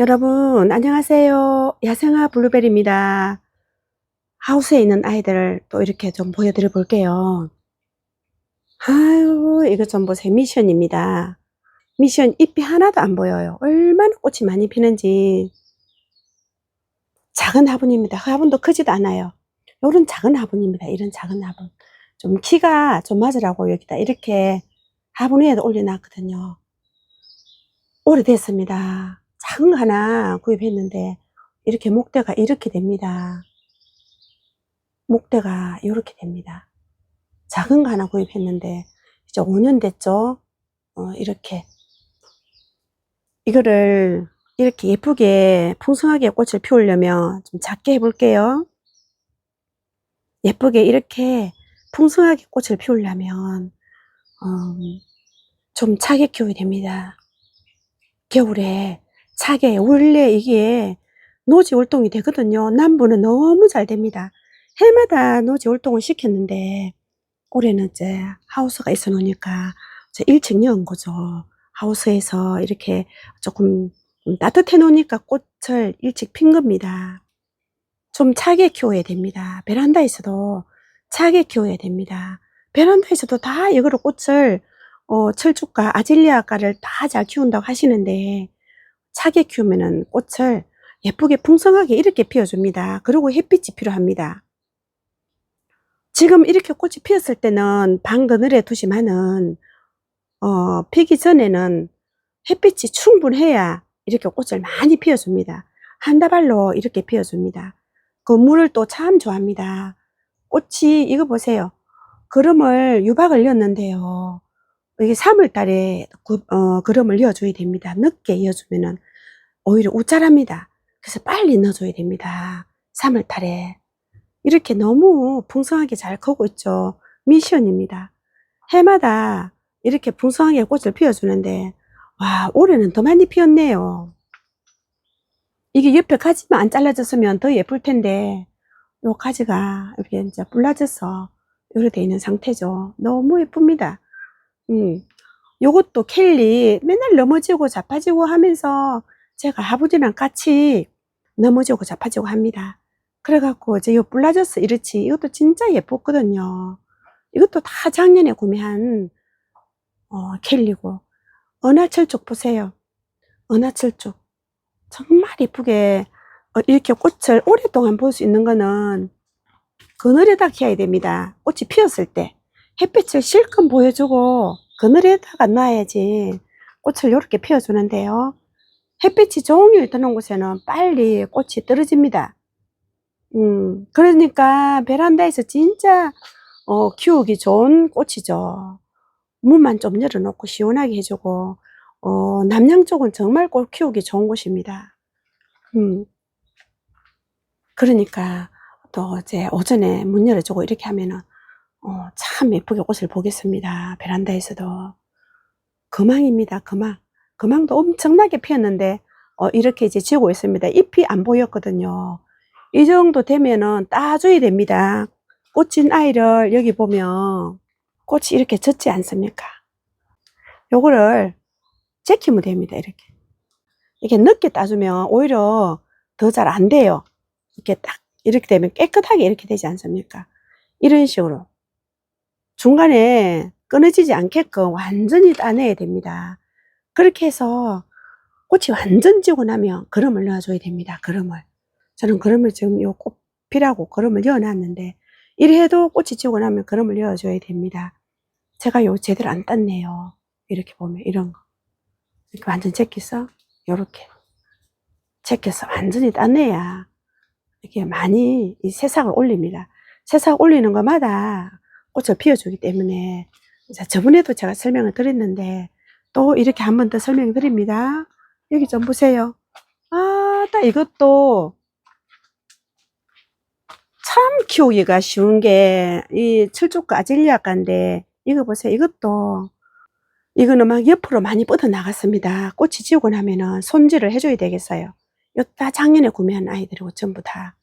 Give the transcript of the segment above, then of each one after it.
여러분, 안녕하세요. 야생화 블루베리입니다. 하우스에 있는 아이들을 또 이렇게 좀 보여드려 볼게요. 아유, 이거 좀 보세요. 미션입니다. 미션 잎이 하나도 안 보여요. 얼마나 꽃이 많이 피는지. 작은 화분입니다. 화분도 크지도 않아요. 요런 작은 화분입니다. 이런 작은 화분. 좀 키가 좀 맞으라고 여기다 이렇게 화분 위에다 올려놨거든요. 오래됐습니다. 작은 거 하나 구입했는데 이렇게 목대가 이렇게 됩니다. 목대가 이렇게 됩니다. 작은 거 하나 구입했는데 이제 5년 됐죠. 어, 이렇게 이거를 이렇게 예쁘게 풍성하게 꽃을 피우려면 좀 작게 해볼게요. 예쁘게 이렇게 풍성하게 꽃을 피우려면 음, 좀 차게 키워야 됩니다. 겨울에 차게 원래 이게 노지 활동이 되거든요. 남부는 너무 잘 됩니다. 해마다 노지 활동을 시켰는데 올해는 이제 하우스가 있어 놓으니까 일찍 여은 거죠. 하우스에서 이렇게 조금 따뜻해 놓으니까 꽃을 일찍 핀 겁니다. 좀 차게 키워야 됩니다. 베란다에서도 차게 키워야 됩니다. 베란다에서도 다 이거로 꽃을 어, 철쭉과 아질리아가를 다 잘 키운다고 하시는데 차게 키우면은 꽃을 예쁘게 풍성하게 이렇게 피워줍니다. 그리고 햇빛이 필요합니다. 지금 이렇게 꽃이 피었을 때는 방 그늘에 두시면은 어, 피기 전에는 햇빛이 충분해야 이렇게 꽃을 많이 피워줍니다. 한 다발로 이렇게 피워줍니다. 그 물을 또 참 좋아합니다. 꽃이 이거 보세요. 그름을 유박을 넣었는데요. 이게 3월 달에 그, 어, 그름을 넣어줘야 됩니다. 늦게 이어주면은 오히려 우짜랍니다. 그래서 빨리 넣어줘야 됩니다. 3월 달에. 이렇게 너무 풍성하게 잘 크고 있죠. 미션입니다. 해마다 이렇게 풍성하게 꽃을 피워주는데, 와, 올해는 더 많이 피었네요. 이게 옆에 가지만 안 잘라졌으면 더 예쁠 텐데, 요 가지가 이렇게 이제 불라져서 이렇게 돼 있는 상태죠. 너무 예쁩니다. 음, 요것도 켈리 맨날 넘어지고 자빠지고 하면서 제가 아버지랑 같이 넘어지고 자빠지고 합니다. 그래갖고 이제 요 불라져서 이렇지. 이것도 진짜 예뻤거든요. 이것도 다 작년에 구매한 어, 켈리고 은하철 쪽 보세요. 은하철 쪽 정말 예쁘게 어, 이렇게 꽃을 오랫동안 볼 수 있는 거는 그늘에다 키워야 됩니다. 꽃이 피었을 때 햇빛을 실컷 보여주고 그늘에다가 놔야지 꽃을 이렇게 피워주는데요. 햇빛이 종일 드는 곳에는 빨리 꽃이 떨어집니다. 음, 그러니까 베란다에서 진짜 어, 키우기 좋은 꽃이죠. 문만 좀 열어놓고 시원하게 해주고 어, 남양 쪽은 정말 꽃 키우기 좋은 곳입니다. 음, 그러니까 또 이제 오전에 문 열어주고 이렇게 하면은 어, 참 예쁘게 꽃을 보겠습니다. 베란다에서도 금황입니다. 금황. 금황도 엄청나게 피었는데 어, 이렇게 이제 지고 있습니다. 잎이 안 보였거든요. 이 정도 되면은 따줘야 됩니다. 꽃진 아이를 여기 보면 꽃이 이렇게 젖지 않습니까? 요거를 제키면 됩니다. 이렇게. 이렇게 늦게 따주면 오히려 더 잘 안 돼요. 이렇게 딱 이렇게 되면 깨끗하게 이렇게 되지 않습니까? 이런 식으로 중간에 끊어지지 않게끔 완전히 따내야 됩니다. 그렇게 해서 꽃이 완전 지고 나면 그름을 넣어줘야 됩니다. 그름을. 저는 그름을 지금 요 꽃피라고 그름을 넣어놨는데 이래 해도 꽃이 지고 나면 그름을 넣어줘야 됩니다. 제가 요 제대로 안 땄네요. 이렇게 보면 이런 거. 이렇게 완전 제껴서 요렇게 제껴서 완전히 땄네야 이렇게 많이 이 새싹을 올립니다. 새싹 올리는 것마다 꽃을 피워주기 때문에 자, 저번에도 제가 설명을 드렸는데 또 이렇게 한 번 더 설명 드립니다. 여기 좀 보세요. 아, 딱 이것도 참 키우기가 쉬운 게 이 철쭉과 아질리아가인데 이거 보세요. 이것도 이거는 막 옆으로 많이 뻗어 나갔습니다. 꽃이 지고 나면은 손질을 해줘야 되겠어요. 다 작년에 구매한 아이들이고 전부 다.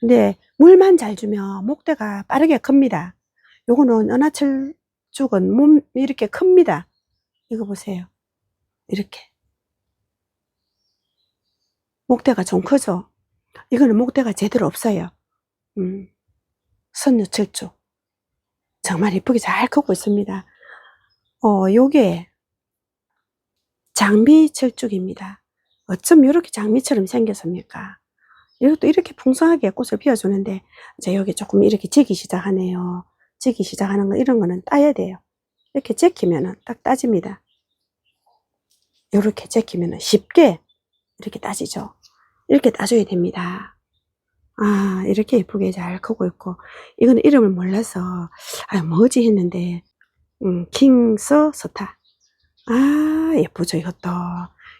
근데 물만 잘 주면 목대가 빠르게 큽니다. 요거는 은하철 죽은 몸 이렇게 큽니다. 이거 보세요. 이렇게. 목대가 좀 크죠? 이거는 목대가 제대로 없어요. 음, 선유철쭉. 정말 이쁘게 잘 크고 있습니다. 어, 요게 장미철쭉입니다. 어쩜 이렇게 장미처럼 생겼습니까? 이것도 이렇게 풍성하게 꽃을 피워주는데, 이제 여기 조금 이렇게 지기 시작하네요. 지기 시작하는 거, 이런 거는 따야 돼요. 이렇게 제키면은 딱 따집니다. 이렇게 제키면은 쉽게 이렇게 따지죠. 이렇게 따줘야 됩니다. 아, 이렇게 예쁘게 잘 크고 있고, 이거는 이름을 몰라서, 아, 뭐지 했는데, 음, 킹스 스타. 아, 예쁘죠, 이것도.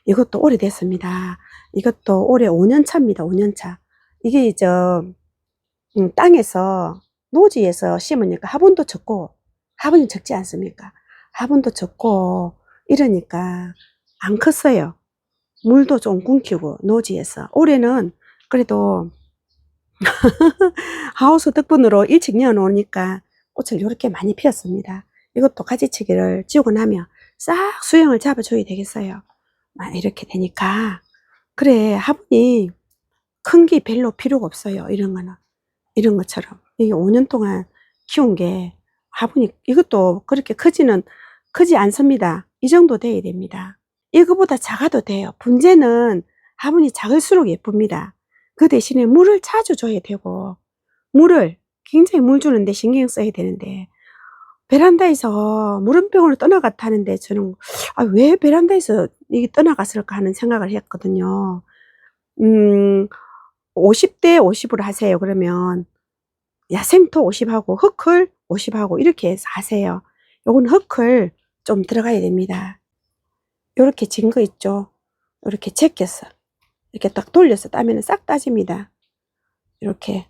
이것도 오래됐습니다. 이것도 올해 5년 차입니다, 5년 차. 이게 이제, 음, 땅에서, 노지에서 심으니까 화분도 적고, 화분이 적지 않습니까? 화분도 적고, 이러니까 안 컸어요. 물도 좀 굶기고, 노지에서. 올해는 그래도 하우스 덕분으로 일찍 내어놓으니까 꽃을 이렇게 많이 피웠습니다. 이것도 가지치기를 지우고 나면 싹 수영을 잡아줘야 되겠어요. 막 이렇게 되니까. 그래, 화분이 큰 게 별로 필요가 없어요. 이런 거는. 이런 것처럼. 이게 5년 동안 키운 게 화분이, 이것도 그렇게 크지는, 크지 않습니다. 이 정도 돼야 됩니다. 이거보다 작아도 돼요. 분재는 화분이 작을수록 예쁩니다. 그 대신에 물을 자주 줘야 되고, 물을 굉장히 물 주는데 신경 써야 되는데, 베란다에서 물음병으로 떠나갔다는데 저는, 아, 왜 베란다에서 이게 떠나갔을까 하는 생각을 했거든요. 음, 50대 50으로 하세요. 그러면, 야생토 50하고, 흙을 50하고, 이렇게 해서 하세요. 요건 흙을 좀 들어가야 됩니다. 요렇게 진 거 있죠? 요렇게 제껴서. 이렇게 딱 돌려서 따면 싹 따집니다. 이렇게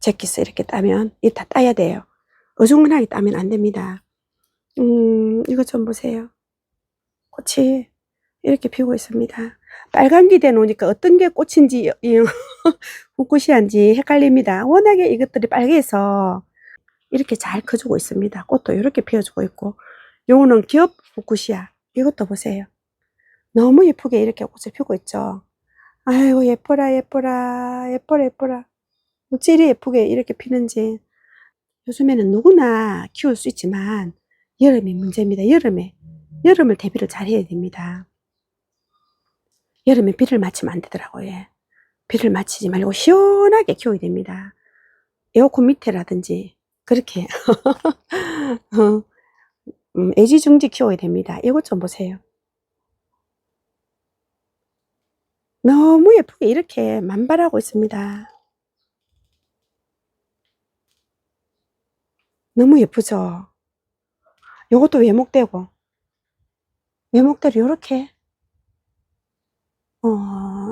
제끼서 이렇게 따면 이 다 따야 돼요. 어중간하게 따면 안 됩니다. 음, 이거 좀 보세요. 꽃이 이렇게 피고 있습니다. 빨간 기대 놓으니까 어떤 게 꽃인지 후쿠시한지 헷갈립니다. 워낙에 이것들이 빨개서 이렇게 잘 커주고 있습니다. 꽃도 이렇게 피워주고 있고 요거는 기업 후쿠시아 이것도 보세요. 너무 예쁘게 이렇게 꽃을 피우고 있죠. 아이고 예뻐라 예뻐라 예뻐라 예뻐라 어찌 이 예쁘게 이렇게 피는지 요즘에는 누구나 키울 수 있지만 여름이 문제입니다 여름에 여름을 대비를 잘 해야 됩니다 여름에 비를 맞추면 안 되더라고요. 예. 비를 맞추지 말고 시원하게 키워야 됩니다. 에어컨 밑에라든지 그렇게. 어, 음, 애지중지 키워야 됩니다. 이것 좀 보세요. 너무 예쁘게 이렇게 만발하고 있습니다. 너무 예쁘죠? 요것도 외목대고, 외목대로 이렇게, 어,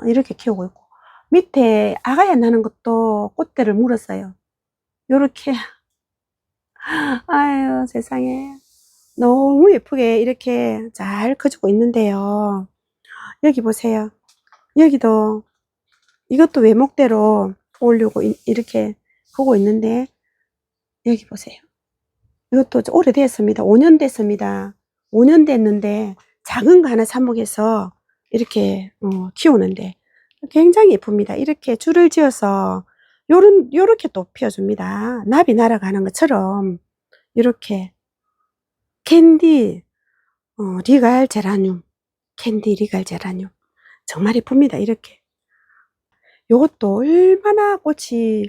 이렇게 키우고 있고, 밑에 아가야 나는 것도 꽃대를 물었어요. 요렇게. 아유, 세상에. 너무 예쁘게 이렇게 잘 커지고 있는데요. 여기 보세요. 여기도 이것도 외목대로 올리고 이- 이렇게 보고 있는데 여기 보세요. 이것도 좀 오래됐습니다. 5년 됐습니다. 5년 됐는데 작은 거 하나 삽목해서 이렇게 어, 키우는데 굉장히 예쁩니다. 이렇게 줄을 지어서 요런 요렇게 또 피워줍니다. 나비 날아가는 것처럼 이렇게 캔디 어, 리갈 제라늄 캔디 리갈 제라늄 정말 예쁩니다. 이렇게. 요것도 얼마나 꽃이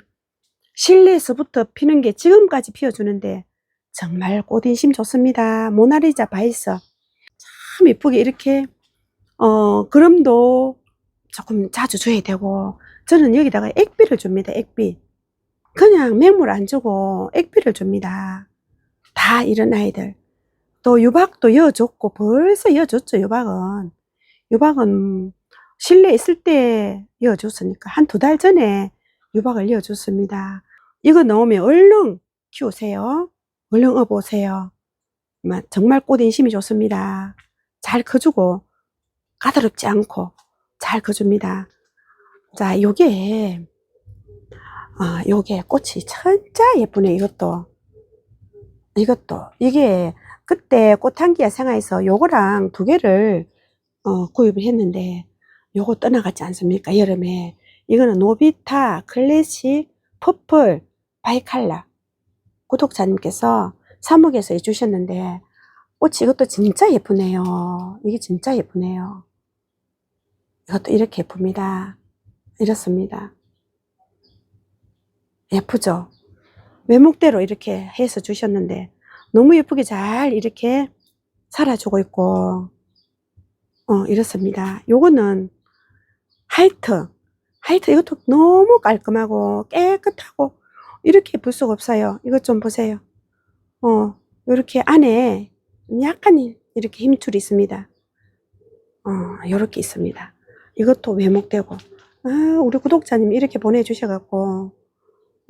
실내에서부터 피는 게 지금까지 피어주는데 정말 꽃인심 좋습니다. 모나리자 바이서 참 예쁘게 이렇게 어 그럼도 조금 자주 줘야 되고 저는 여기다가 액비를 줍니다. 액비 그냥 맹물 안 주고 액비를 줍니다. 다 이런 아이들 또 유박도 이어줬고 벌써 이어줬죠 유박은 유박은 실내에 있을 때 이어줬으니까 한 두 달 전에 유박을 이어줬습니다. 이거 넣으면 얼른 키우세요. 얼른 업보세요. 정말 꽃 인심이 좋습니다. 잘 커주고 까다롭지 않고 잘 커줍니다. 자, 요게 아, 요게 꽃이 진짜 예쁘네 이것도 이것도 이게 그때 꽃향기야 생화에서 요거랑 두 개를 어, 구입을 했는데 요거 떠나갔지 않습니까? 여름에. 이거는 노비타, 클래식, 퍼플, 바이칼라. 구독자님께서 사목에서 해주셨는데, 꽃이 이것도 진짜 예쁘네요. 이게 진짜 예쁘네요. 이것도 이렇게 예쁩니다. 이렇습니다. 예쁘죠? 외목대로 이렇게 해서 주셨는데, 너무 예쁘게 잘 이렇게 살아주고 있고, 어, 이렇습니다. 요거는 하이트. 하이트 이것도 너무 깔끔하고 깨끗하고 이렇게 예쁠 수가 없어요. 이것 좀 보세요. 어, 이렇게 안에 약간 이렇게 힘줄이 있습니다. 어, 이렇게 있습니다. 이것도 외목되고. 아, 우리 구독자님 이렇게 보내주셔갖고,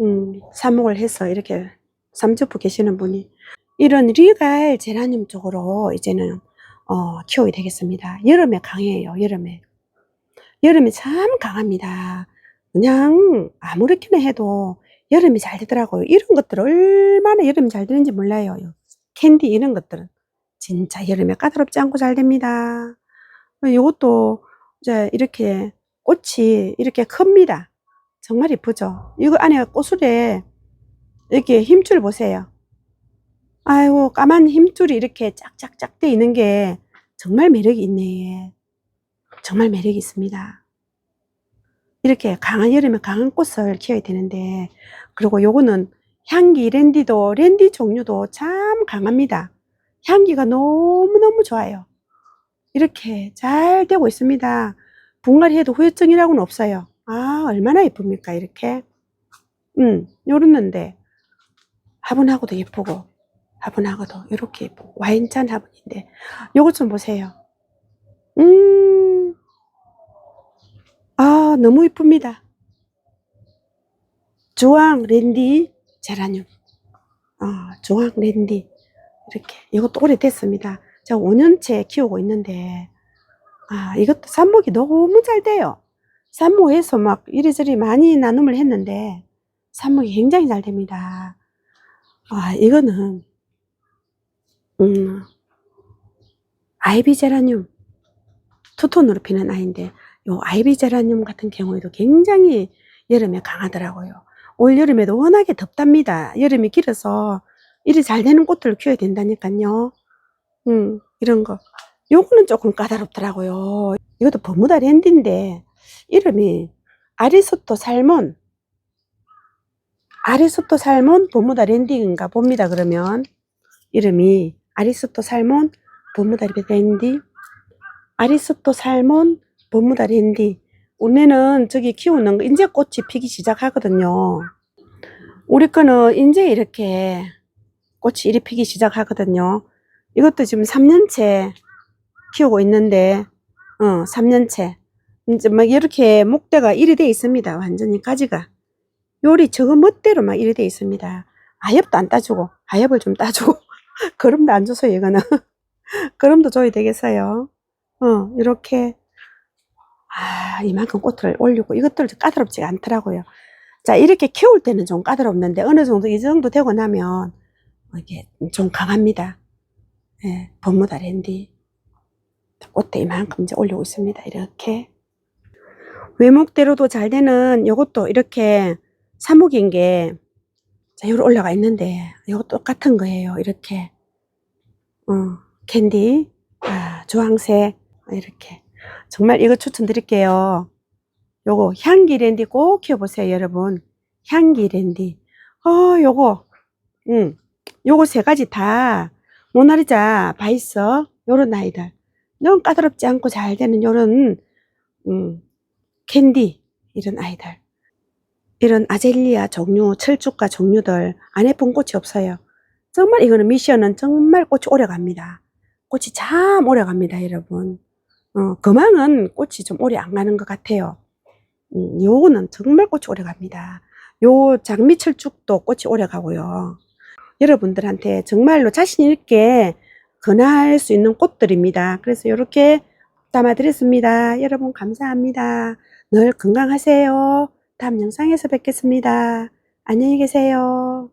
음, 삽목을 해서 이렇게 삼주부 계시는 분이 이런 리갈 제라늄 쪽으로 이제는 어, 키워야 되겠습니다. 여름에 강해요, 여름에. 여름에 참 강합니다. 그냥 아무렇게나 해도 여름이 잘 되더라고요. 이런 것들 얼마나 여름이 잘 되는지 몰라요. 캔디 이런 것들은 진짜 여름에 까다롭지 않고 잘 됩니다. 이것도 이제 이렇게 꽃이 이렇게 큽니다. 정말 이쁘죠? 이거 안에 꽃술에 이렇게 힘줄 보세요. 아이고 까만 힘줄이 이렇게 짝짝짝 돼 있는 게 정말 매력이 있네. 정말 매력이 있습니다. 이렇게 강한 여름에 강한 꽃을 키워야 되는데 그리고 요거는 향기 랜디도 랜디 종류도 참 강합니다. 향기가 너무너무 좋아요. 이렇게 잘 되고 있습니다. 분갈이 해도 후유증이라고는 없어요. 아 얼마나 예쁩니까 이렇게 음 요렇는데 화분하고도 예쁘고 화분하고도 이렇게 예쁘고 와인잔 화분인데 요것 좀 보세요. 음, 아 너무 이쁩니다. 주황 랜디 제라늄. 아, 주황 랜디 이렇게 이것도 오래됐습니다. 제가 5년째 키우고 있는데 아 이것도 삽목이 너무 잘 돼요. 삽목에서 막 이리저리 많이 나눔을 했는데 삽목이 굉장히 잘 됩니다. 아 이거는 음, 아이비 제라늄 투톤으로 피는 아이인데 요 아이비 제라늄 같은 경우에도 굉장히 여름에 강하더라고요. 올 여름에도 워낙에 덥답니다. 여름이 길어서 일이 잘 되는 꽃들을 키워야 된다니까요. 음, 이런 거. 요거는 조금 까다롭더라고요. 이것도 버무다 랜드인데 이름이 아리스토 살몬 아리스토 살몬 버무다 랜디인가 봅니다. 그러면 이름이 아리스토 살몬 버무다 랜디 아리스토 살몬 버무다 랜디 우리는 저기 키우는 거 인제 꽃이 피기 시작하거든요. 우리 거는 인제 이렇게 꽃이 이리 피기 시작하거든요. 이것도 지금 3년째 키우고 있는데, 어, 3년째. 이제 막 이렇게 목대가 이리 돼 있습니다. 완전히 가지가. 요리 저거 멋대로 막 이리 돼 있습니다. 아엽도 안 따주고, 아엽을 좀 따주고, 거름도 안 줘서 이거는. 거름도 줘야 되겠어요. 어, 이렇게. 아, 이만큼 꽃을 올리고, 이것들 까다롭지가 않더라고요. 자, 이렇게 키울 때는 좀 까다롭는데, 어느 정도 이 정도 되고 나면, 이게 좀 강합니다. 예, 버무다 랜디. 꽃대 이만큼 이제 올리고 있습니다. 이렇게. 외목대로도 잘 되는 요것도 이렇게 사목인 게, 자, 여기 올라가 있는데, 요거 똑같은 거예요. 이렇게. 어, 캔디, 아, 주황색, 이렇게. 정말 이거 추천드릴게요. 요거 향기 랜디 꼭 키워보세요, 여러분. 향기 랜디. 어, 요거, 음, 요거 세 가지 다 모나리자, 바이서, 요런 아이들. 너무 까다롭지 않고 잘 되는 요런, 음, 캔디, 이런 아이들. 이런 아젤리아 종류, 철쭉과 종류들 안 예쁜 꽃이 없어요. 정말 이거는 미션은 정말 꽃이 오래 갑니다. 꽃이 참 오래 갑니다, 여러분. 어, 거망은 꽃이 좀 오래 안 가는 것 같아요. 음, 요거는 정말 꽃이 오래 갑니다. 요 장미철쭉도 꽃이 오래 가고요. 여러분들한테 정말로 자신 있게 권할 수 있는 꽃들입니다. 그래서 이렇게 담아드렸습니다. 여러분 감사합니다. 늘 건강하세요. 다음 영상에서 뵙겠습니다. 안녕히 계세요.